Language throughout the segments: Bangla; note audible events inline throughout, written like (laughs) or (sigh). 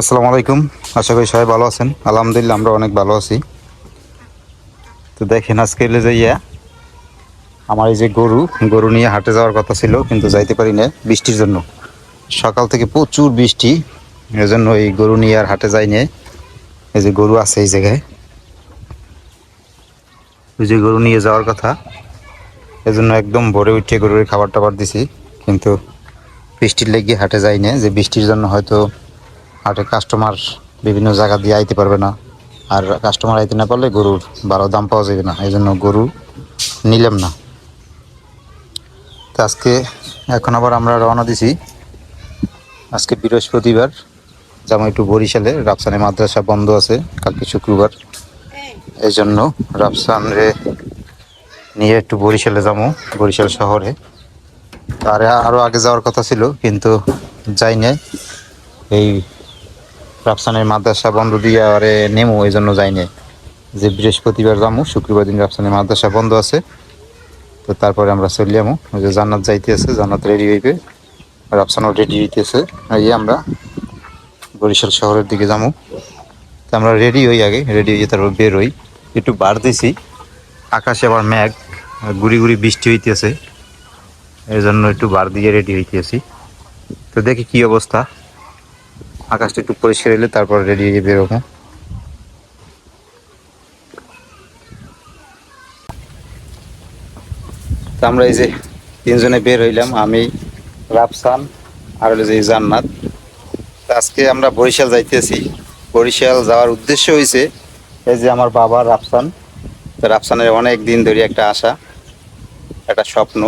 আসসালামু আলাইকুম। আশা করি সবাই ভালো আছেন। আলহামদুলিল্লাহ, আমরা অনেক ভালো আছি। তো দেখেন আজকে এলে যাইয়া আমার এই যে গরু গরু নিয়ে হাটে যাওয়ার কথা ছিল, কিন্তু যাইতে পারি না বৃষ্টির জন্য। সকাল থেকে প্রচুর বৃষ্টি এই জন্য এই গরু নিয়ে আর হাটে যাই না এই যে গরু আছে এই জায়গায়। ওই যে গরু নিয়ে যাওয়ার কথা, এজন্য একদম ভোরে উঠে গরুর খাবার টাবার দিছি, কিন্তু বৃষ্টির লেগে হাটে যাই না যে বৃষ্টির জন্য হয়তো হাটে কাস্টমার বিভিন্ন জায়গা দিয়ে আইতে পারবে না। আর কাস্টমার আইতে না পারলে গরুর ভালো দাম পাওয়া যাবে না। এই জন্য গরু নিলাম না। আজকে এখন আবার আমরা রওনা দিছি। আজকে বৃহস্পতিবার যেমন একটু বরিশালে। রাফসানে মাদ্রাসা বন্ধ আছে, কালকে শুক্রবার। এই জন্য রাফসান রে নিয়ে একটু বরিশালে যাব, বরিশাল শহরে। আর আরও আগে যাওয়ার কথা ছিল, কিন্তু যাই নাই। এই রাফসানের মাদ্রাসা বন্ধ দিয়ে আরে নেমো এই জন্য যাই নাই যে বৃহস্পতিবার যাব শুক্রবার দিন রাফসানের মাদ্রাসা বন্ধ আছে। তো তারপরে আমরা চলে যাব ওই যে জান্নাত যাইতে আছে, জান্নাত রেডি হইবে। রাফসানও রেডি হইতেছে। এই আমরা বরিশাল শহরের দিকে যাব তো আমরা রেডি হই আগে রেডি হয়ে তারপর বের হই। একটু বার দিছি আকাশে আবার মেঘ, গুড়ি গুড়ি বৃষ্টি হইতেছে। এই জন্য একটু বার দিয়ে রেডি হইতেছি। তো দেখি কি অবস্থা। আকাশটা একটু পরিষ্কার হলে তারপর রেডি হয়ে বেরোবো তো আমরা এই যে তিনজনে বের হইলাম, আমি, রাফসান, আর হলো যে জান্নাত। আজকে আমরা বরিশাল যাইতেছি। বরিশাল যাওয়ার উদ্দেশ্য হয়েছে এই যে আমার বাবা রাফসান। তো রাফসানের অনেক দিন ধরে একটা আশা, একটা স্বপ্ন।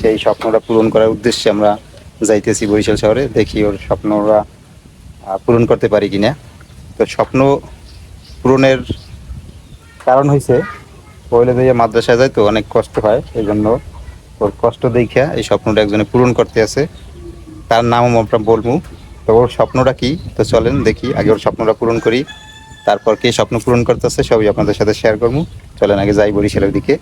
সেই স্বপ্নটা পূরণ করার উদ্দেশ্যে আমরা যাইতেছি বরিশাল শহরে। দেখি ওর স্বপ্নরা পূরণ করতে পারি কিনা। তো স্বপ্ন পূরণের কারণ হয়েছে পয়লে দিয়ে মাদ্রাসায় যায় তো অনেক কষ্ট হয় এই জন্য ওর কষ্ট দেখিয়া এই স্বপ্নটা একজনে পূরণ করতে আছে। তার নামও আমরা বলব। তো ওর স্বপ্নটা কি? তো চলেন দেখি, আগে ওর স্বপ্নটা পূরণ করি। তারপর কে স্বপ্ন পূরণ করতেছে, সবই আপনাদের সাথে শেয়ার করব। চলেন আগে যাই বরিশালের দিকে।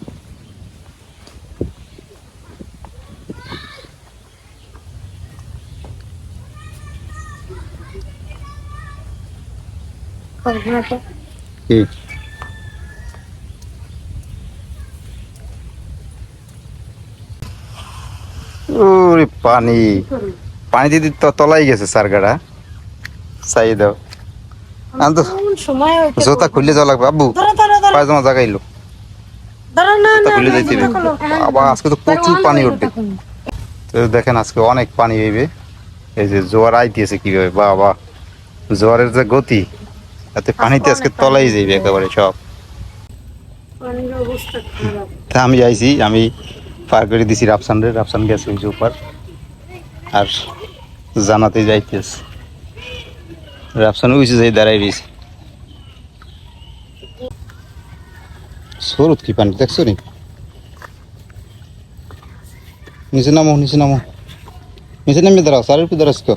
কি ওরে পানি। পানি দিদি তো তলাই গেছে সারগাড়া। চাই দাও। আমি তো জোতা খুললে যাওয়া লাগবে। আব্বু পায়জামা জাগাইলো খুলে যাইতে আবার আজকে তো প্রচুর পানি উঠবে। তো দেখেন আজকে অনেক পানি হইবে। এই যে জোয়ার আইতেছে কীভাবে? বাবা জোয়ারের যে গতি। তাতে পানিতে আজকে তলাই যাইবে একেবারে সব। তা আমি যাইছি আমি পার করে দিছি রাফসান রে রাফসান গেছে ওই উপর আর জানাতে যাইতেছে। রাফসান উইছে যাই দাঁড়াই রয়েছে সরুত কি পানি দেখছ নি? নিচে নামো নিচে নামো। নিচে নামে দাঁড়াও সারের উপর দাঁড়াস তো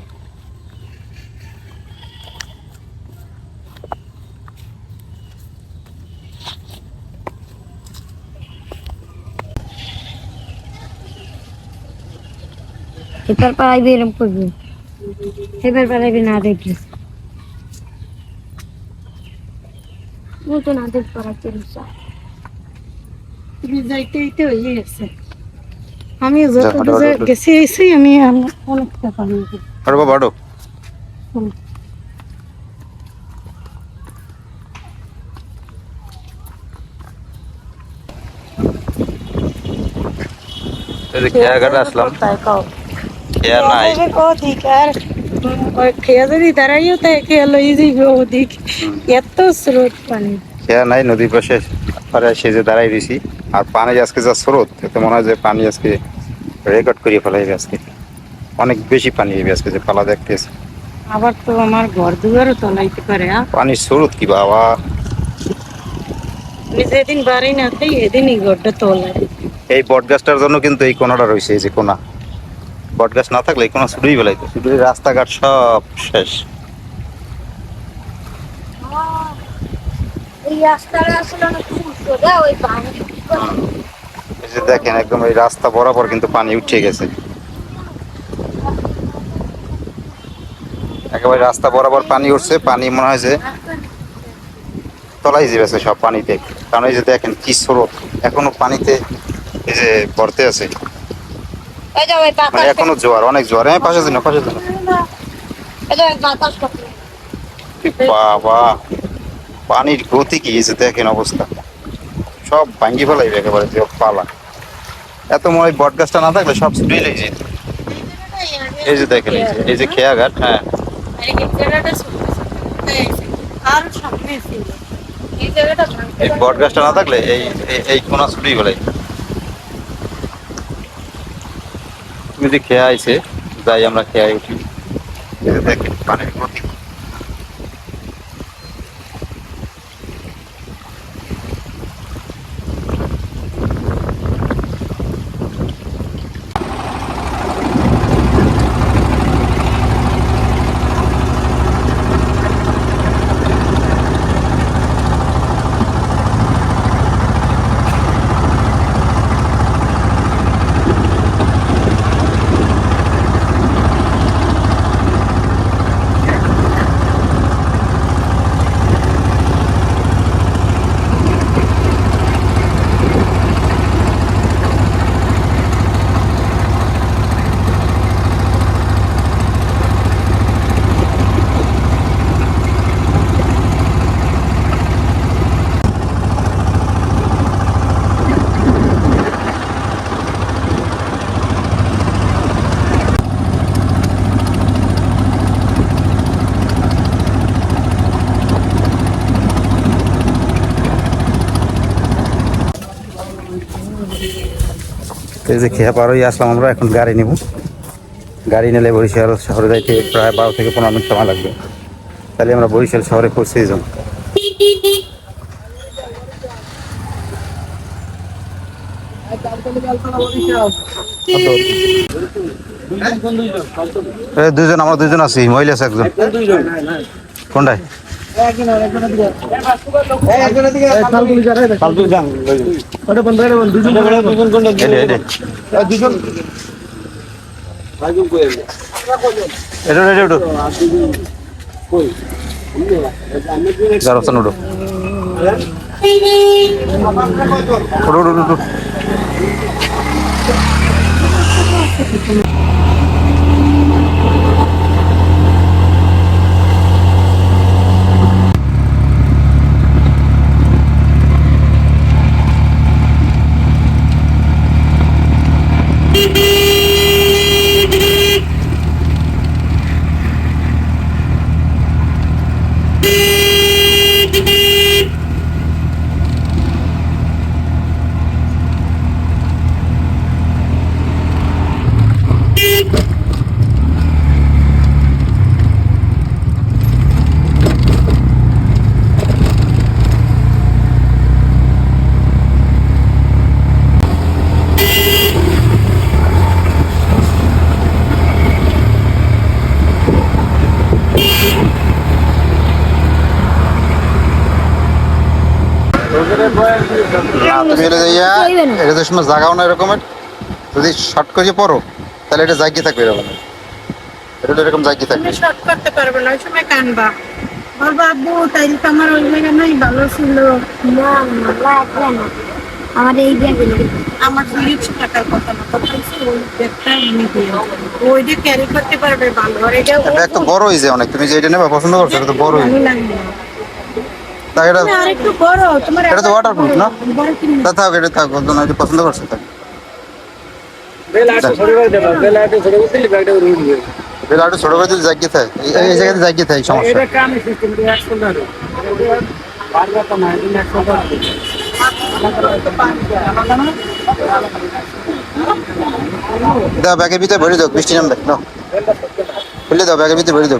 এবার পারাইবে এরম করবে। এবার পারাইবে না দেখলে ও না দেখ পারাচ্ছে যাইতে যাইতে হয়ে গেছে। আমি যত যা, হাঁটো, দূরে হাঁটো, হাঁটো। গেছি এসে আমি আম- অনেকটা পানি আরও বাবা আরও হুম। এই আসলাম। তাই কও। খেয়া নাই। আর খেয়া যদি দাঁড়াইও তাই খেয়া লই যাইবে ওদিক। এত স্রোত পানি। খেয়া নাই নদীর পাশে পারে সেজে দাঁড়াই রয়েছি আর পানি আজকে যা স্রোত এতে মনে হয় যে পানি আজকে রেকর্ড করিয়ে ফেলাইবে আজকে। অনেক বেশি পানি হইবে আজকে যে পালা দেখতেছে। আবার তো আমার ঘর দুয়ারও তলাইতে পারে পানির স্রোত কি বাবা? যেদিন বাড়ি না খাই এদিনই ঘরটা তোলাই এই বট গাছটার জন্য কিন্তু এই কোনাটা রয়েছে এই যে কোনা বট গাছ না থাকলে কোনো শুধুই বেলাইতো শুধু এই রাস্তাঘাট সব শেষ। যে দেখেন একদম এই রাস্তা বরাবর কিন্তু পানি উঠে গেছে। একেবারে রাস্তা বরাবর পানি উঠছে পানি মনে হয় যে তলাই যাবে সব পানিতে। কারণ এই যে দেখেন কি স্রোত এখনও পানিতে এই যে ভরতে আছে। এই যে ওই মানে এখনও জোয়ার অনেক জোয়ার। হ্যাঁ পাশে দিন পাশে দিন এই যে বাতাস বাবা পানির গতি কি যে দেখেন অবস্থা। সব ভাঙ্গি ফেলাইবে একেবারে যে পালা। এত মনে হয় বট গাছটা না থাকলে সব লেগে যেত। এই যে দেখেন এই যে এই যে খেয়া হ্যাঁ। এই বট গাছটা না থাকলে এই এই- এই কোনা ছুটি ফেলাই তুমি যে খেয়া আইছে যাই আমরা খেয়াই উঠি। দেখেন পানির গতি এই যে খেয়া পার হয়ে আসলাম আমরা, এখন গাড়ি নেব। গাড়ি নিলে বরিশাল শহরে যাইতে প্রায় বারো থেকে পনেরো মিনিট সময় লাগবে। তাহলে আমরা বরিশাল শহরে যাব। এই দুজন আমরা দুজন আছি, মহিলা আছে একজন। কোনটায়? এডে এডে এডো এডো এডো যার অবস্থান উঠো উঠো উঠো উঠো না তুমি এটা যাইয়া এটা তো সময় জাগাও না এরকমের যদি শর্ট করে পড়ো তাহলে এটা জাগিয়ে থাকবে এরকম এটা এরকম জাগিয়ে থাকবে। শর্ট করতে পারবে না ওই সময় কানবা। বলব আব্বু তাইলে তো আমার ওই ভালো ছিল। না না লাগবে না। আমার এই ব্যাগে আমার তিরিশ টাকার কথা না কথা হচ্ছে ওই ব্যাগটা এনে দিও ওইটা ক্যারি করতে পারবে ভালো। আর এটা বড় হয়েছে অনেক। তুমি যে এটা নেবে পছন্দ করছ এটা তো বড় লাগবে না। তা এটা তুমি আরেকটু বড় তোমার এটা তো waterproof না? তা থাক এটা থাক ওজন এটা পছন্দ করছ তাই বেলাটা ছোট করে দিলে জাগিয়ে থাকে এই- এই জায়গাতে জাগিয়ে থাকে সমস্যা। দাও ব্যাগের ভিতরে ভরে দাও বৃষ্টি নামবে নাও। খুলে দাও ব্যাগের ভিতরে ভরে দাও।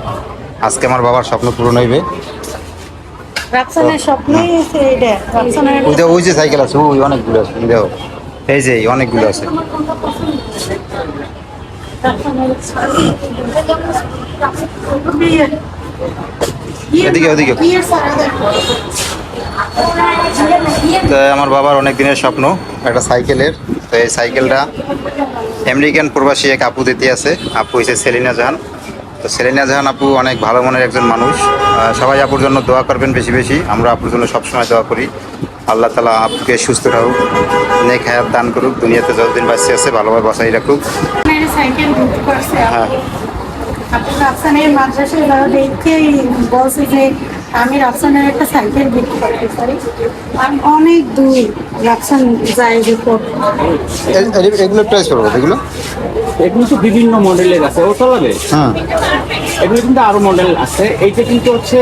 আজকে আমার বাবার স্বপ্ন পূরণ হইবে। ওই যে সাইকেল আছে ওই অনেকগুলো আছে দেখো। এই যে অনেকগুলো আছে। এদিকে ওদিকে। তো আমার বাবার অনেক দিনের স্বপ্ন একটা সাইকেলের। তো এই সাইকেলটা আমেরিকান প্রবাসী এক আপু দিতে আছে। আপু হয়েছে সেলিনা জাহান। তো সেলিনা জাহান আপু অনেক ভালো মনের একজন মানুষ। সবাই আপুর জন্য দোয়া করবেন বেশি বেশি। আমরা আপুর জন্য সবসময় দোয়া করি। আল্লাহ তালা আপুকে সুস্থ রাখুক নেক হায়াত দান করুক দুনিয়াতে যতদিন বাঁচিয়ে আছে ভালোভাবে বসাই রাখুক। হ্যাঁ। আপনি মাদ্রাসায় দেখেই বলছে যে আমি রাফসানের একটা সাইকেল বিক্রি করতে পারি। আমি অনেক দূর রাফসান যায় রিপোর্ট এগুলো প্রাইস করব এগুলো? এগুলো তো বিভিন্ন মডেলের আছে ও চালাবে হুম এগুলো কিন্তু আরও মডেল আছে। এইটা কিন্তু হচ্ছে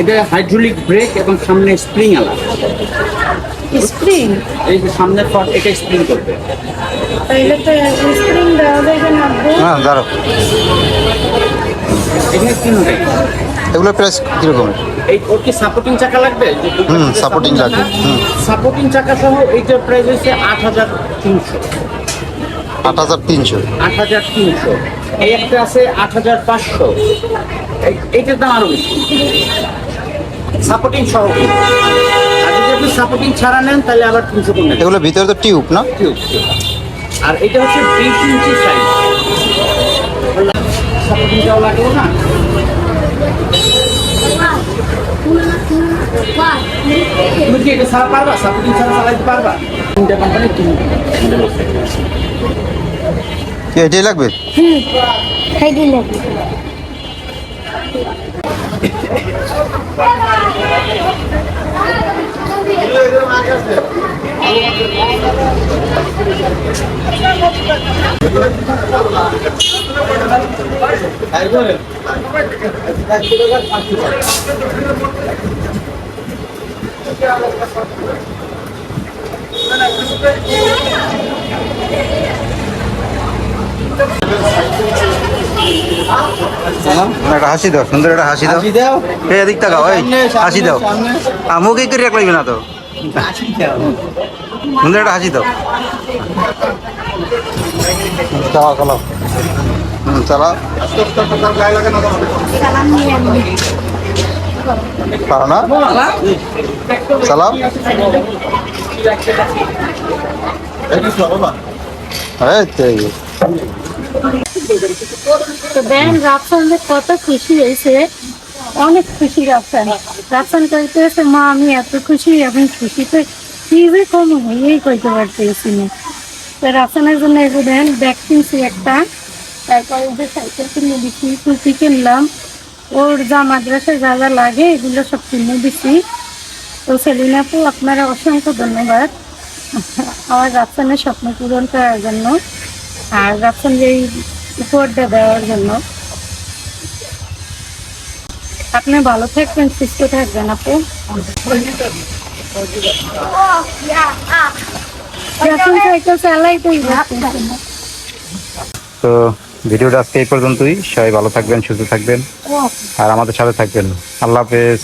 এটা হাইড্রোলিক ব্রেক এবং সামনে স্প্রিং আলা। স্প্রিং এই যে সামনের পার্ট এটা স্প্রিং করবে। তাইলে তো স্প্রিং দেওয়া যাবে না হ্যাঁ দাঁড়ো এখানে তিন এগুলো প্রাইস কীরকম? এই ওর কি সাপোর্টিং চাকা লাগবে? হুম, সাপোর্টিং লাগবে, হুম। সাপোর্টিং চাকা সহ এইটার প্রাইস হচ্ছে আট হাজার তিনশো। আট হাজার তিনশো। আট হাজার তিনশো। এই একটা আছে আট হাজার পাঁচশো। এইটার দাম আরও বেশি। সাপোর্টিং সহ। আর যদি আপনি সাপোর্টিং ছাড়া নেন তাহলে আবার তিনশো কমে এগুলো ভিতরে তো টিউব না? টিউব আর এটা হচ্ছে বিশ ইঞ্চি সাইজ সাপোর্টিংটাও লাগবে না? তুমি কি এটা ছাড়া পারবা? সাপোর্টিং ছাড়া চালাইতে পারবা? তিনটা কোম্পানি তিন model কি এটাই লাগবে। (laughs) (laughs) খাই দিলে একটা হাসি দাও সুন্দর একটা হাসি দাও। দাও। এই এদিক তাকাও এই হাসি দাও। আর মুখে করে রাখ লাগবে না তো। সুন্দর একটা হাসি দাও। চালাও চালাও চালাও পারো না? চালাও এই তো। তো যে কত খুশি হয়েছে? অনেক খুশি রাফসান রাফসান মা, আমি এত খুশি খুশিতে কম হয়েই কইতে তো রাফসানের জন্য একটা। তারপরে যে সাইকেল কিনে দিচ্ছি কুর্তি কিনলাম। ওর যা মাদ্রাসায় যা যা লাগে, এগুলো সব কিনে দিচ্ছি তো সেলিনাপু আপনারা অসংখ্য ধন্যবাদ আমার রাফসানের স্বপ্ন পূরণ করার জন্য। আর রাফসান যে এই উপহারটা দেওয়ার জন্য। আপনি ভালো থাকবেন সুস্থ থাকবেন আপু। তো ভিডিওটা আজকে এই পর্যন্তই। সবাই ভালো থাকবেন সুস্থ থাকবেন। আর আমাদের সাথে থাকবেন। আল্লাহ হাফেজ।